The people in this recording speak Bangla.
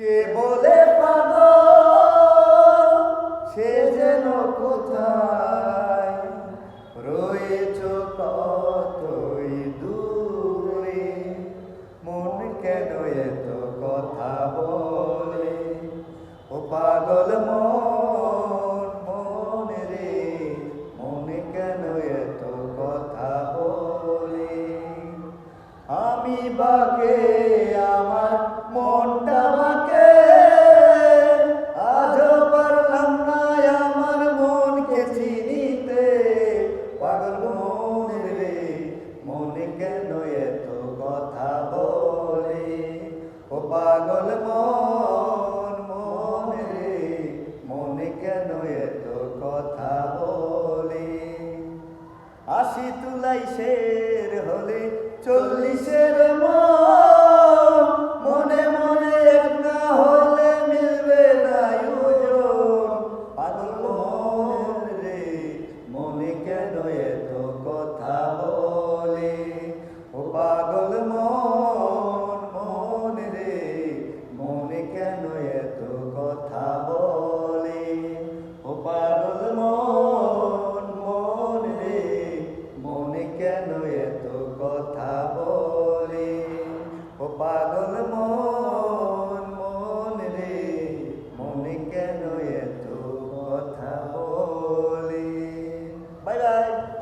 কে বলে পাগল? সে যেন কোথায়? রয়েছ কতই দূরে? মন কেন এত কথা বলে? ও পাগল মন মন রে, মন কেন এত কথা বলে? আমি বাকে আমার মনটা পাগল মন মন রে মনে কেন এত কথা বলে? আসি তুলাই শের হলে কেন এত কথা বলে? ও পাগল মন মন রে, মনে কেন এত কথা বলে? ও পাগল মন মন রে, মনে কেন এত কথা বলে? Bye bye.